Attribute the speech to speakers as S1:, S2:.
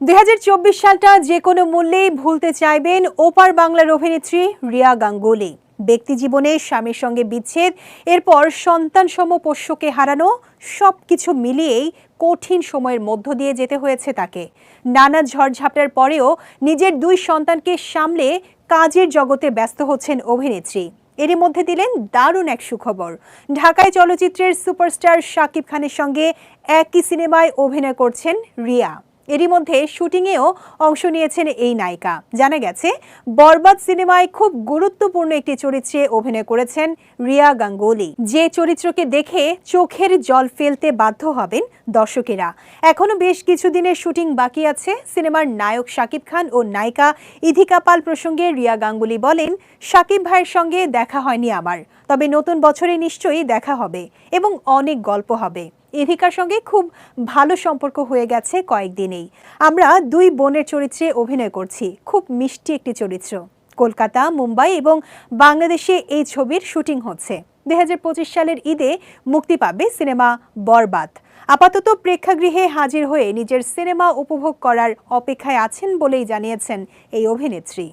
S1: দুই হাজার চব্বিশ সালটা যে কোনো মূল্যেই ভুলতে চাইবেন ওপার বাংলার অভিনেত্রী রিয়া গাঙ্গুলি। ব্যক্তি জীবনে স্বামীর সঙ্গে বিচ্ছেদ, এরপর সন্তান সম পোষ্যকে হারানো সব কিছু মিলিয়েই কঠিন সময়ের মধ্য দিয়ে যেতে হয়েছে তাকে। নানা ঝড়ঝাপটার পরেও নিজের দুই সন্তানকে সামলে কাজের জগতে ব্যস্ত হচ্ছেন অভিনেত্রী। এরই মধ্যে দিলেন দারুণ এক সুখবর। ঢাকায় চলচ্চিত্রের সুপারস্টার শাকিব খানের সঙ্গে একই সিনেমায় অভিনয় করছেন রিয়া। এরই মধ্যে শুটিংয়েও অংশ নিয়েছেন এই নায়িকা। জানা গেছে, বরবাদ সিনেমায় খুব গুরুত্বপূর্ণ একটি চরিত্রে অভিনয় করেছেন রিয়া গাঙ্গুলি। যে চরিত্রকে দেখে চোখের জল ফেলতে বাধ্য হবেন দর্শকেরা। এখনও বেশ কিছুদিনের শুটিং বাকি আছে। সিনেমার নায়ক শাকিব খান ও নায়িকা ইধিকা পাল প্রসঙ্গে রিয়া গাঙ্গুলি বলেন, শাকিব ভাইয়ের সঙ্গে দেখা হয়নি আমার। তবে নতুন বছরে নিশ্চয়ই দেখা হবে এবং অনেক গল্প হবে। ইধিকার সঙ্গে খুব ভালো সম্পর্ক হয়ে গেছে কয়েকদিনেই। আমরা দুই বোনের চরিত্রে অভিনয় করছি। খুব মিষ্টি একটি চরিত্র। কলকাতা, মুম্বাই এবং বাংলাদেশে এই ছবির শুটিং হচ্ছে। দুই হাজার পঁচিশ সালের ঈদে মুক্তি পাবে সিনেমা বরবাদ। আপাতত প্রেক্ষাগৃহে হাজির হয়ে নিজের সিনেমা উপভোগ করার অপেক্ষায় আছেন বলেই জানিয়েছেন এই অভিনেত্রী।